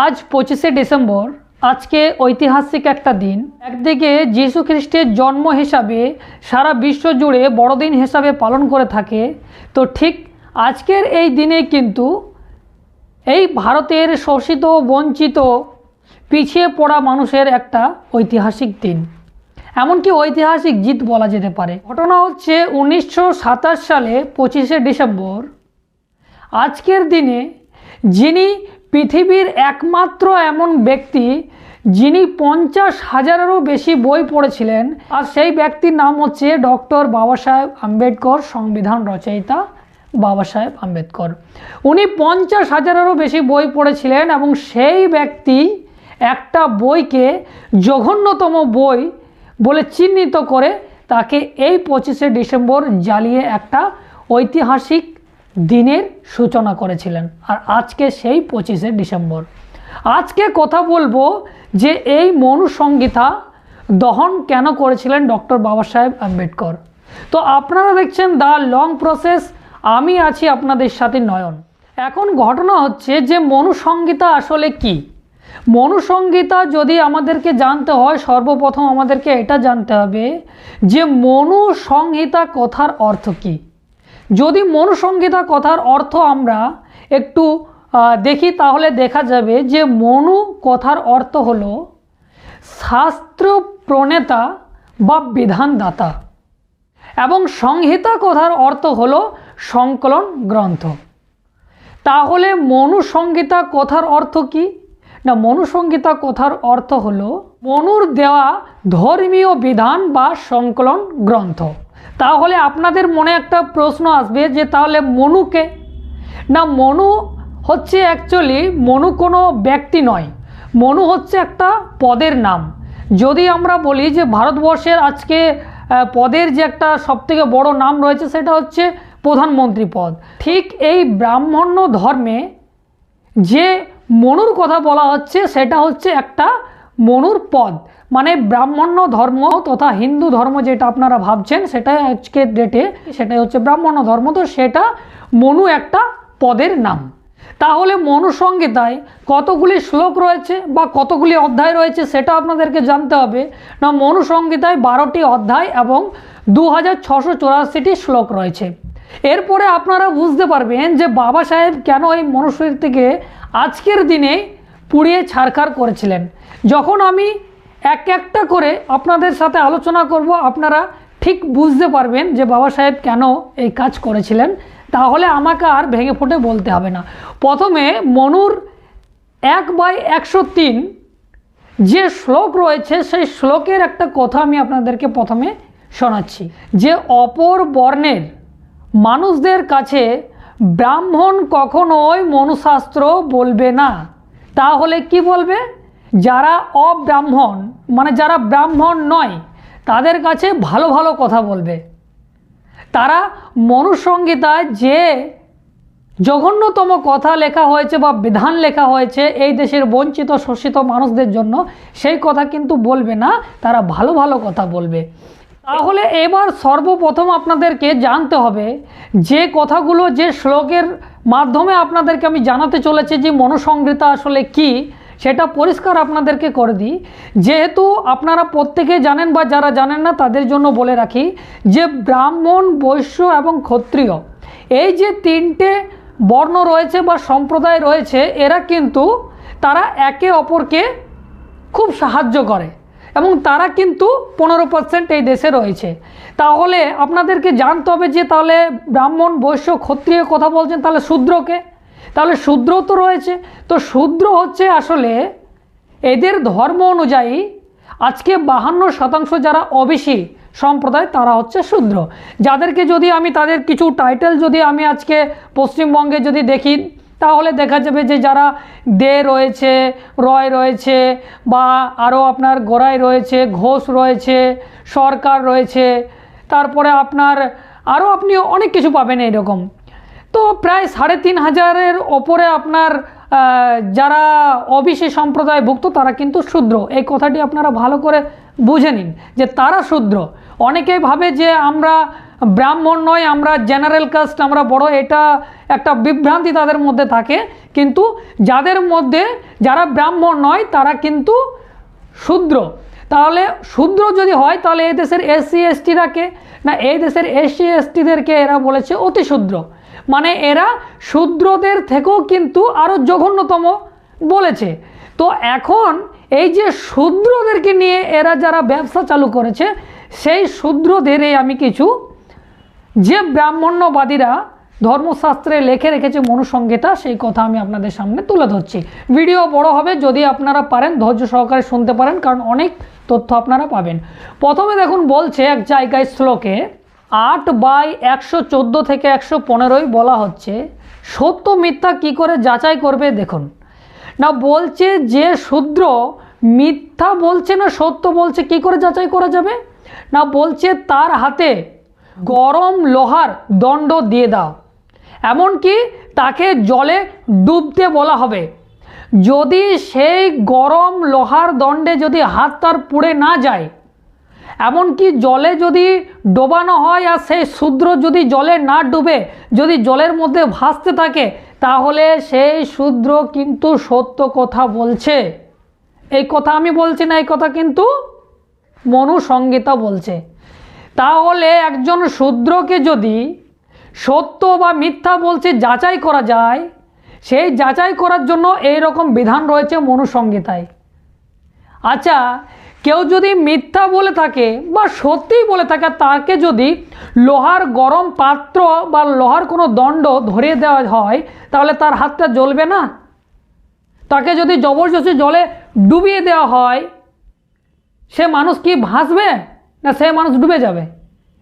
আজ পঁচিশে ডিসেম্বর, আজকে ঐতিহাসিক একটা দিন। একদিকে যীশু খ্রিস্টের জন্ম হিসাবে সারা বিশ্ব জুড়ে বড়দিন হিসাবে পালন করে থাকে। তো ঠিক আজকের এই দিনে কিন্তু এই ভারতের শোষিত, বঞ্চিত, পিছিয়ে পড়া মানুষের একটা ঐতিহাসিক দিন। এমনকি ঐতিহাসিক জিত বলা যেতে পারে। ঘটনা হচ্ছে উনিশশো সাতাশ সালে পঁচিশে ডিসেম্বর। আজকের দিনে যিনি পৃথিবীর একমাত্র এমন ব্যক্তি যিনি পঞ্চাশ হাজারেরও বেশি বই পড়েছিলেন। আর সেই ব্যক্তির নাম হচ্ছে ডক্টর বাবা সাহেব আম্বেদকর, সংবিধান রচয়িতা বাবা সাহেব আম্বেদকর। উনি পঞ্চাশ হাজারেরও বেশি বই পড়েছিলেন এবং সেই ব্যক্তি একটা বইকে জঘন্যতম বই বলে চিহ্নিত করে তাকে এই পঁচিশে ডিসেম্বর জ্বালিয়ে একটা ঐতিহাসিক দিনের সূচনা করেছিলেন। আর আজকে সেই পঁচিশে ডিসেম্বর। আজকে কথা বলব যে এই মনুসংগীতা দহন কেন করেছিলেন ডক্টর বাবা সাহেব আম্বেদকর। তো আপনারা দেখছেন দ্য লং প্রসেস, আমি আছি আপনাদের সাথে নয়ন। এখন ঘটনা হচ্ছে যে মনুসংগীতা আসলে কি? মনুসংগীতা যদি আমাদেরকে জানতে হয়, সর্বপ্রথম আমাদেরকে এটা জানতে হবে যে মনুসংহিতা কথার অর্থ কী। যদি মনুসংহিতা কথার অর্থ আমরা একটু দেখি, তাহলে দেখা যাবে যে মনু কথার অর্থ হলো শাস্ত্র প্রণেতা বা বিধানদাতা এবং সংহিতা কথার অর্থ হলো সংকলন গ্রন্থ। তাহলে মনুসংহিতা কথার অর্থ কি? না, মনুসংহিতা কথার অর্থ হলো মনুর দেওয়া ধর্মীয় বিধান বা সংকলন গ্রন্থ। তাহলে আপনাদের মনে একটা প্রশ্ন আসবে যে তাহলে মনুকে না, মনু হচ্ছে অ্যাকচুয়ালি মনু কোনো ব্যক্তি নয়। মনু হচ্ছে একটা পদের নাম। যদি আমরা বলি যে ভারতবর্ষের আজকে পদের যে একটা সবথেকে বড় নাম রয়েছে সেটা হচ্ছে প্রধানমন্ত্রী পদ। ঠিক এই ব্রাহ্মণ্য ধর্মে যে মনুর কথা বলা হচ্ছে সেটা হচ্ছে একটা মনুর পদ মানে ব্রাহ্মণ্য ধর্ম তথা হিন্দু ধর্ম যেটা আপনারা ভাবছেন সেটা আজকের ডেটে সেটাই হচ্ছে ব্রাহ্মণ্য ধর্ম। তো সেটা মনু একটা পদের নাম। তাহলে মনু সংহিতায় কতগুলি শ্লোক রয়েছে বা কতগুলি অধ্যায় রয়েছে সেটা আপনাদেরকে জানতে হবে। না, মনু সংহিতায় বারোটি অধ্যায় এবং দু হাজার শ্লোক রয়েছে। এরপরে আপনারা বুঝতে পারবেন যে বাবা সাহেব কেন এই মনুস্মৃতিকে আজকের দিনে পুড়িয়ে ছারখার করেছিলেন। যখন আমি এক একটা করে আপনাদের সাথে আলোচনা করব, আপনারা ঠিক বুঝতে পারবেন যে বাবা সাহেব কেন এই কাজ করেছিলেন। তাহলে আমাকে আর ভেঙে ফুটে বলতে হবে না। প্রথমে মনুর এক বাই একশো তিন যে শ্লোক রয়েছে, সেই শ্লোকের একটা কথা আমি আপনাদেরকে প্রথমে শোনাচ্ছি। যে অপর বর্ণের মানুষদের কাছে ব্রাহ্মণ কখনোই মনুশাস্ত্র বলবে না। তাহলে কি বলবে? যারা অব্রাহ্মণ মানে যারা ব্রাহ্মণ নয়, তাদের কাছে ভালো ভালো কথা বলবে। তারা মনুসংহিতায় যে জঘন্যতম কথা লেখা হয়েছে বা বিধান লেখা হয়েছে এই দেশের বঞ্চিত, শোষিত মানুষদের জন্য, সেই কথা কিন্তু বলবে না, তারা ভালো ভালো কথা বলবে। তাহলে এবার সর্বপ্রথম আপনাদেরকে জানতে হবে যে কথাগুলো যে শ্লোকের মাধ্যমে আপনাদেরকে আমি জানাতে চলেছি যে মনুসংহিতা আসলে কি, সেটা পরিষ্কার আপনাদেরকে করে দিই। যেহেতু আপনারা প্রত্যেকে জানেন বা যারা জানেন না, তাদের জন্য বলে রাখি যে ব্রাহ্মণ, বৈশ্য এবং ক্ষত্রিয়, এই যে তিনটে বর্ণ রয়েছে বা সম্প্রদায় রয়েছে, এরা কিন্তু তারা একে অপরকে খুব সাহায্য করে। এবং তারা কিন্তু পনেরো পার্সেন্ট এই দেশে রয়েছে। তাহলে আপনাদেরকে জানতে হবে যে তাহলে ব্রাহ্মণ, বৈশ্য, ক্ষত্রিয় কথা বলছেন, তাহলে শূদ্রকে তাহলে শূদ্র তো রয়েছে। তো শূদ্র হচ্ছে আসলে এদের ধর্ম অনুযায়ী আজকে বাহান্ন শতাংশ যারা ওবিসি সম্প্রদায়, তারা হচ্ছে শূদ্র। যাদেরকে যদি আমি তাদের কিছু টাইটেল যদি আমি আজকে পশ্চিমবঙ্গে যদি দেখি তাহলে দেখা যাবে যে যারা দে রয়েছে, রয় রয়েছে বা আরও আপনার গোড়াই রয়েছে, ঘোষ রয়েছে, সরকার রয়েছে, তারপরে আপনার আরও আপনি অনেক কিছু পাবেন এইরকম। তো প্রায় সাড়ে তিন হাজারের ওপরে আপনার যারা ওবিসি সম্প্রদায়ভুক্ত তারা কিন্তু শূদ্র। এই কথাটি আপনারা ভালো করে বুঝে নিন যে তারা শূদ্র। অনেকেই ভাবে যে আমরা ব্রাহ্মণ নয়, আমরা জেনারেল কাস্ট আমরা বড়, এটা একটা বিভ্রান্তি তাদের মধ্যে থাকে। কিন্তু যাদের মধ্যে যারা ব্রাহ্মণ নয়, তারা কিন্তু শূদ্র। তাহলে শূদ্র যদি হয়, তাহলে এই দেশের এসসি এসটিরাকে না, এই দেশের এসসি এসটিদেরকে এরা বলেছে অতি শূদ্র। মানে এরা শূদ্রদের থেকেও কিন্তু আরও জঘন্যতম বলেছে। তো এখন এই যে শূদ্রদেরকে নিয়ে এরা যারা ব্যবসা চালু করেছে, সেই শূদ্রদেরই আমি কিছু যে ব্রাহ্মণ্যবাদীরা ধর্মশাস্ত্রে লেখে রেখেছে মনুসংগীতা সেই কথা আমি আপনাদের সামনে তুলে ধরছি। ভিডিও বড় হবে যদি আপনারা পারেন, ধৈর্য সহকারে শুনতে পারেন, কারণ অনেক তথ্য আপনারা পাবেন। প্রথমে দেখুন, বলছে এক জায়গায় শ্লোকে, আট বাই একশো চোদ্দ থেকে একশো পনেরোই বলা হচ্ছে, সত্য মিথ্যা কি করে যাচাই করবে দেখুন। না, বলছে যে শূদ্র মিথ্যা বলছে না সত্য বলছে, কি করে যাচাই করা যাবে? না, বলছে তার হাতে গরম লোহার দণ্ড দিয়ে দাও। এমনকি তাকে জলে ডুবতে বলা হবে। যদি সেই গরম লোহার দণ্ডে যদি হাত তার পুড়ে না যায়, এমনকি জলে যদি ডোবানো হয় আর সেই শূদ্র যদি জলে না ডুবে, যদি জলের মধ্যে ভাসতে থাকে, তাহলে সেই শূদ্র কিন্তু সত্য কথা বলছে। এই কথা আমি বলছি না, এই কথা কিন্তু মনু সংগীতা বলছে। তাহলে একজন শূদ্রকে যদি সত্য বা মিথ্যা বলছে, যাচাই করা যায়, সেই যাচাই করার জন্য এই রকম বিধান রয়েছে মনুসংহিতায়। আচ্ছা কেউ যদি মিথ্যা বলে থাকে বা সত্যিই বলে থাকে, তাকে যদি লোহার গরম পাত্র বা লোহার কোনো দণ্ড ধরিয়ে দেওয়া হয়, তাহলে তার হাতটা জ্বলবে না? তাকে যদি জবরদস্তি জলে ডুবিয়ে দেওয়া হয়, সে মানুষ কি ভাসবে? না সে মানুষ ডুবে যাবে।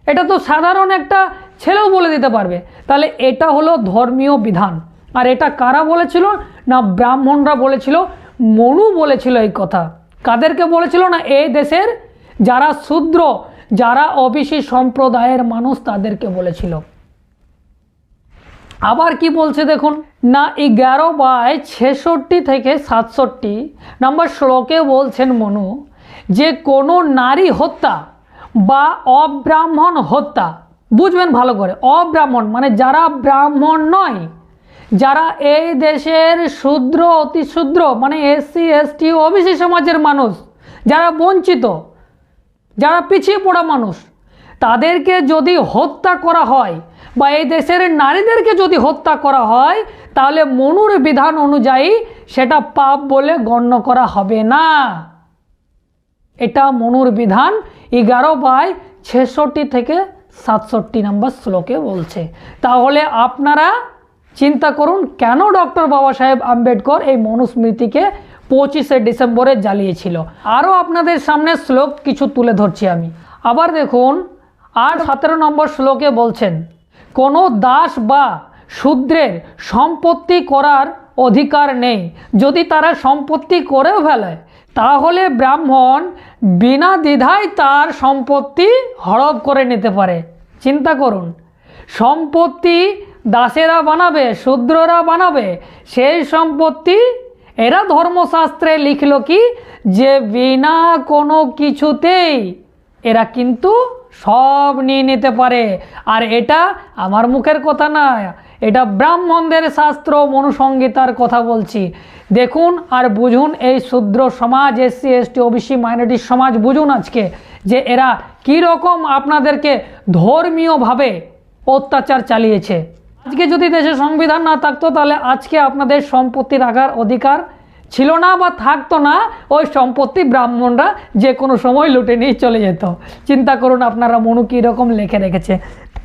এটা তো সাধারণ একটা ছেলেও বলে দিতে পারবে। তাহলে এটা হলো ধর্মীয় বিধান। আর এটা কারা বলেছিল? না, ব্রাহ্মণরা বলেছিল, মনু বলেছিল এই কথা। কাদেরকে বলেছিল না? এই দেশের যারা শূদ্র, যারা অবিসি সম্প্রদায়ের মানুষ, তাদেরকে বলেছিল। আবার কি বলছে দেখুন? না, এগারো বাই ছেষট্টি থেকে সাতষট্টি, নাম্বার শ্লোকে বলছেন মনু, যে কোনো নারী হত্যা বা অব্রাহ্মণ হত্যা। বুঝবেন ভালো করে। অব্রাহ্মণ মানে যারা ব্রাহ্মণ নয়, যারা এই দেশের শূদ্র, অতি শূদ্র মানে এসসি এসটি ওবিসি সমাজের মানুষ, যারা বঞ্চিত, যারা পিছিয়ে পড়া মানুষ, তাদেরকে যদি হত্যা করা হয় বা এই দেশের নারীদেরকে যদি হত্যা করা হয়, তাহলে মনুর বিধান অনুযায়ী সেটা পাপ বলে গণ্য করা হবে না। এটা মনুর বিধান। এগারো বাই ছেষট্টি থেকে সাতষট্টি নম্বর শ্লোকে বলছে। তাহলে আপনারা চিন্তা করুন, কেন ডক্টর বাবা সাহেব আম্বেদকর এই মনুস্মৃতিকে পঁচিশে ডিসেম্বরে জ্বালিয়েছিল? আরও আপনাদের সামনে শ্লোক কিছু তুলে ধরছি আমি। আবার দেখুন, আর সতেরো নম্বর শ্লোকে বলছেন, কোনো দাস বা শূদ্রের সম্পত্তি করার অধিকার নেই। যদি তারা সম্পত্তি করেও ফেলে তাহলে ব্রাহ্মণ বিনা দ্বিধায় তার সম্পত্তি হড়প করে নিতে পারে। চিন্তা করুন। সম্পত্তি দাসেরা বানাবে, শূদ্ররা বানাবে, সেই সম্পত্তি এরা ধর্মশাস্ত্রে লিখল কি? যে বিনা কোনো কিছুতেই এরা কিন্তু সব নিয়ে নিতে পারে। আর এটা আমার মুখের কথা না এটা ব্রাহ্মণদের শাস্ত্র মনুসংগীতার কথা বলছি। দেখুন আর বুঝুন, এই শূদ্র সমাজ, এসসি, এসটি, ওবিসি, মাইনরিটি সমাজ বুঝুন আজকে যে এরা কী রকম আপনাদেরকে ধর্মীয়ভাবে অত্যাচার চালিয়েছে। আজকে যদি দেশে সংবিধান না থাকতো, তাহলে আজকে আপনাদের সম্পত্তি রাখার অধিকার ছিল না বা থাকতো না। ওই সম্পত্তি ব্রাহ্মণরা যে কোনো সময় লুটে নিয়ে চলে যেত। চিন্তা করুন আপনারা মনু কীরকম লিখে রেখেছে।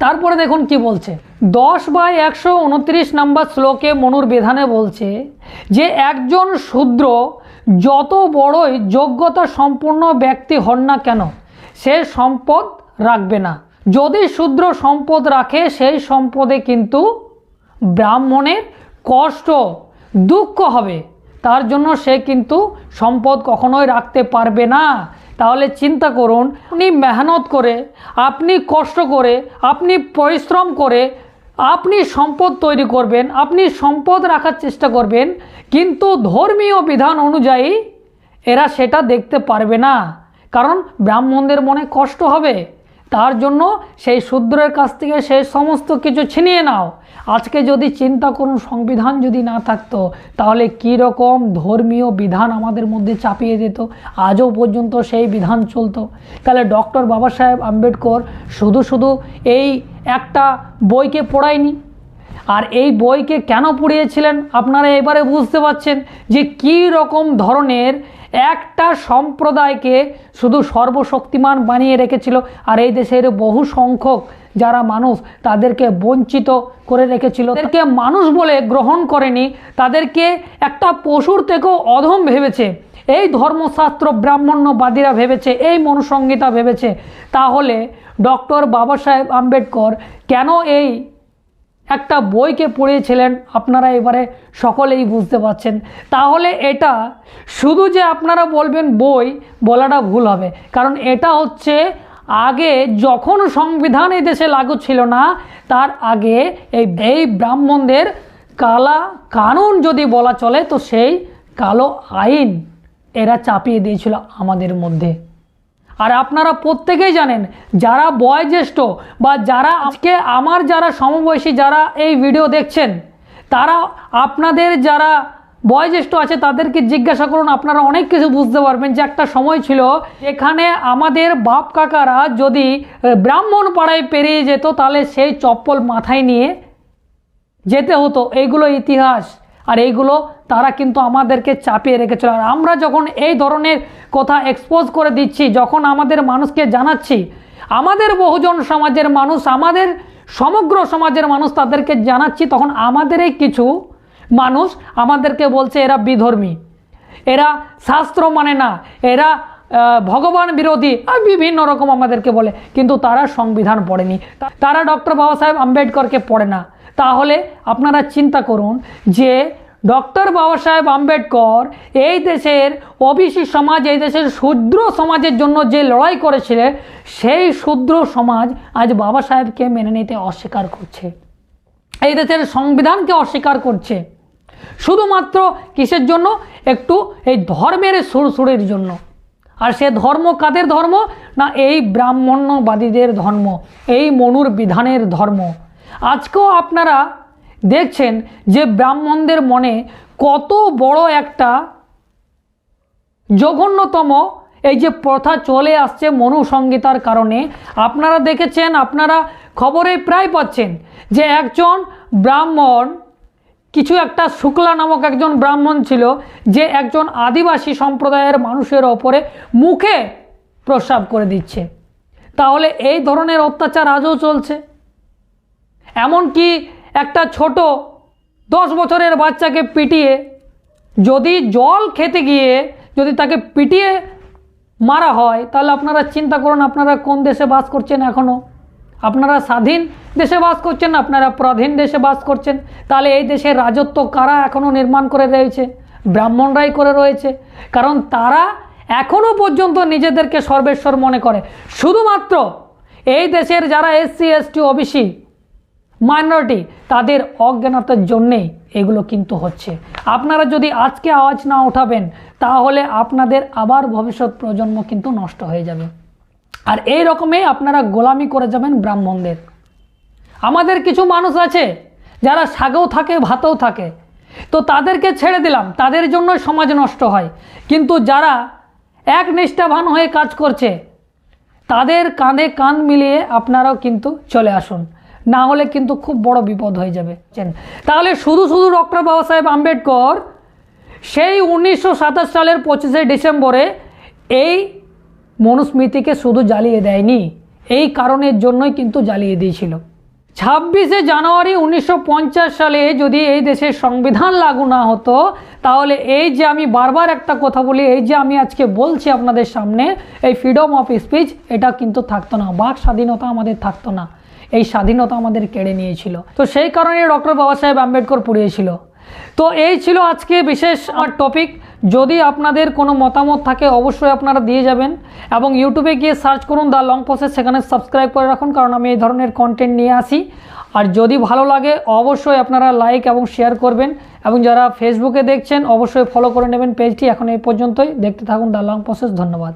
তারপরে দেখুন কি বলছে। দশ বাই একশো উনত্রিশ নাম্বার শ্লোকে মনুর বিধানে বলছে যে, একজন শূদ্র যত বড়ই যোগ্যতা সম্পূর্ণ ব্যক্তি হন না কেন, সে সম্পদ রাখবে না। যদি শূদ্র সম্পদ রাখে, সেই সম্পদে কিন্তু ব্রাহ্মণের কষ্ট, দুঃখ হবে। তার জন্য সে কিন্তু সম্পদ কখনোই রাখতে পারবে না। তাহলে চিন্তা করুন, আপনি মেহনত করে, আপনি কষ্ট করে, আপনি পরিশ্রম করে, আপনি সম্পদ তৈরি করবেন, আপনি সম্পদ রাখার চেষ্টা করবেন, কিন্তু ধর্মীয় বিধান অনুযায়ী এরা সেটা দেখতে পারবে না। কারণ ব্রাহ্মণদের মনে কষ্ট হবে। তার জন্য সেই শূদ্রের কাছ থেকে সেই সমস্ত কিছু ছিনিয়ে নাও। আজকে যদি চিন্তা করুন, সংবিধান যদি না থাকতো, তাহলে কি রকম ধর্মীয় বিধান আমাদের মধ্যে চাপিয়ে যেত আজও পর্যন্ত সেই বিধান চলতো। তাহলে ডক্টর বাবা সাহেব আম্বেদকর শুধু শুধু এই একটা বইকে পড়ায়নি। আর এই বইকে কেন পড়িয়েছিলেন? আপনারা এবারে বুঝতে পারছেন যে কী রকম ধরনের একটা সম্প্রদায়কে শুধু সর্বশক্তিমান বানিয়ে রেখেছিল। আর এই দেশের বহু সংখ্যক যারা মানুষ তাদেরকে বঞ্চিত করে রেখেছিল। তাদেরকে মানুষ বলে গ্রহণ করেনি। তাদেরকে একটা পশুর থেকেও অধম ভেবেছে। এই ধর্মশাস্ত্র ব্রাহ্মণ্যবাদীরা ভেবেছে, এই মনুসংহিতা ভেবেছে। তাহলে ডক্টর বাবা সাহেব আম্বেদকর কেন এই একটা বইকে পড়িয়েছিলেন। আপনারা এবারে সকলেই বুঝতে পারছেন। তাহলে এটা শুধু যে আপনারা বলবেন বই, বলাটা ভুল হবে। কারণ এটা হচ্ছে আগে যখন সংবিধান এই দেশে লাগু ছিল না, তার আগে এই এই ব্রাহ্মণদের কালা কানুন যদি বলা চলে, তো সেই কালো আইন এরা চাপিয়ে দিয়েছিল আমাদের মধ্যে। আর আপনারা প্রত্যেকেই জানেন, যারা বয়োজ্যেষ্ঠ বা যারা আজকে আমার যারা সমবয়সী যারা এই ভিডিও দেখছেন, তারা আপনাদের যারা বয়োজ্যেষ্ঠ আছে তাদেরকে জিজ্ঞাসা করুন, আপনারা অনেক কিছু বুঝতে পারবেন যে একটা সময় ছিল এখানে আমাদের বাপ কাকারা যদি ব্রাহ্মণ পাড়ায় পেরিয়ে যেত তাহলে সেই চপ্পল মাথায় নিয়ে যেতে হতো। এইগুলো ইতিহাস। আর এইগুলো তারা কিন্তু আমাদেরকে চাপিয়ে রেখেছিল। আর আমরা যখন এই ধরনের কথা এক্সপোজ করে দিচ্ছি, যখন আমাদের মানুষকে জানাচ্ছি, আমাদের বহুজন সমাজের মানুষ, আমাদের সমগ্র সমাজের মানুষ তাদেরকে জানাচ্ছি, তখন আমাদেরই কিছু মানুষ আমাদেরকে বলছে, এরা বিধর্মী। এরা শাস্ত্র মানে না। এরা ভগবান বিরোধী। আর বিভিন্ন রকম আমাদেরকে বলে। কিন্তু তারা সংবিধান পড়েনি। তারা ডক্টর বাবা সাহেব আম্বেদকরকে পড়ে না। তাহলে আপনারা চিন্তা করুন যে ডক্টর বাবা সাহেব আম্বেদকর এই দেশের ওবিসি সমাজ, এই দেশের শূদ্র সমাজের জন্য যে লড়াই করেছিলেন, সেই শূদ্র সমাজ আজ বাবা সাহেবকে মেনে নিতে অস্বীকার করছে। এই দেশের সংবিধানকে অস্বীকার করছে। শুধুমাত্র কিসের জন্য? একটু এই ধর্মের সুরসুরের জন্য। আর সে ধর্ম কাদের ধর্ম? না, এই ব্রাহ্মণ্যবাদীদের ধর্ম, এই মনুর বিধানের ধর্ম। আজকেও আপনারা দেখছেন যে ব্রাহ্মণদের মনে কত বড় একটা জঘন্যতম এই যে প্রথা চলে আসছে মনুসংগীতার কারণে। আপনারা দেখেছেন, আপনারা খবরে প্রায় পাচ্ছেন যে একজন ব্রাহ্মণ, কিছু একটা শুক্লা নামক একজন ব্রাহ্মণ ছিল যে একজন আদিবাসী সম্প্রদায়ের মানুষের ওপরে মুখে প্রস্রাব করে দিচ্ছে। তাহলে এই ধরনের অত্যাচার আজও চলছে? এমনকি একটা ছোট দশ বছরের বাচ্চাকে পিটিয়ে যদি জল খেতে গিয়ে যদি তাকে পিটিয়ে মারা হয়, তাহলে আপনারা চিন্তা করুন আপনারা কোন দেশে বাস করছেন এখনও আপনারা স্বাধীন দেশে বাস করছেন, আপনারা পরাধীন দেশে বাস করছেন, তাহলে এই দেশের রাজত্ব কারা এখনও নির্মাণ করে রয়েছে? ব্রাহ্মণরাই করে রয়েছে। কারণ তারা এখনও পর্যন্ত নিজেদেরকে সর্বেশ্বর মনে করে। শুধুমাত্র এই দেশের যারা এসসি, এসটি, ওবিসি মাইনরিটি, তাদের অজ্ঞানতার জন্যেই এগুলো কিন্তু হচ্ছে। আপনারা যদি আজকে আওয়াজ না উঠাবেন, তাহলে আপনাদের আবার ভবিষ্যৎ প্রজন্ম কিন্তু নষ্ট হয়ে যাবে। আর এই রকমই আপনারা গোলামি করে যাবেন ব্রাহ্মণদের। আমাদের কিছু মানুষ আছে, যারা শাগেও থাকে, ভাতেও থাকে। তো তাদেরকে ছেড়ে দিলাম, তাদের জন্য সমাজ নষ্ট হয়। কিন্তু যারা এক নিষ্ঠাবান হয়ে কাজ করছে, তাদের কাঁধে কাঁধ মিলিয়ে আপনারাও কিন্তু চলে আসুন। না হলে কিন্তু খুব বড় বিপদ হয়ে যাবে। তাহলে শুধু শুধু ডক্টর বাবা সাহেব আম্বেদকর, সেই উনিশশো সাতাশ সালের পঁচিশে ডিসেম্বরে এই মনুস্মৃতিকে শুধু জ্বালিয়ে দেয়নি, এই কারণের জন্যই কিন্তু জ্বালিয়ে দিয়েছিল ছাব্বিশে জানুয়ারি উনিশশো পঞ্চাশ সালে যদি এই দেশের সংবিধান লাগু না হতো, তাহলে এই যে আমি বারবার একটা কথা বলি, এই যে আমি আজকে বলছি আপনাদের সামনে, এই ফ্রিডম অফ স্পিচ এটা কিন্তু থাকতো না। বাক স্বাধীনতা আমাদের থাকতো না। এই স্বাধীনতা আমাদের কেড়ে নিয়েছিল। তো সেই কারণে ডক্টর বাবা সাহেব আম্বেদকর পুড়িয়েছিল। তো এই ছিল আজকে বিশেষ টপিক যদি আপনাদের কোনো মতামত থাকে, অবশ্যই আপনারা দিয়ে যাবেন এবং ইউটিউবে গিয়ে সার্চ করুন দ্য লং প্রসেস সেখানে সাবস্ক্রাইব করে রাখুন, কারণ আমি এই ধরনের কন্টেন্ট নিয়ে আসি। আর যদি ভালো লাগে, অবশ্যই আপনারা লাইক এবং শেয়ার করবেন এবং যারা ফেসবুকে দেখছেন, অবশ্যই ফলো করে নেবেন পেজটি এখন এই পর্যন্তই। দেখতে থাকুন দ্য লং প্রসেস ধন্যবাদ।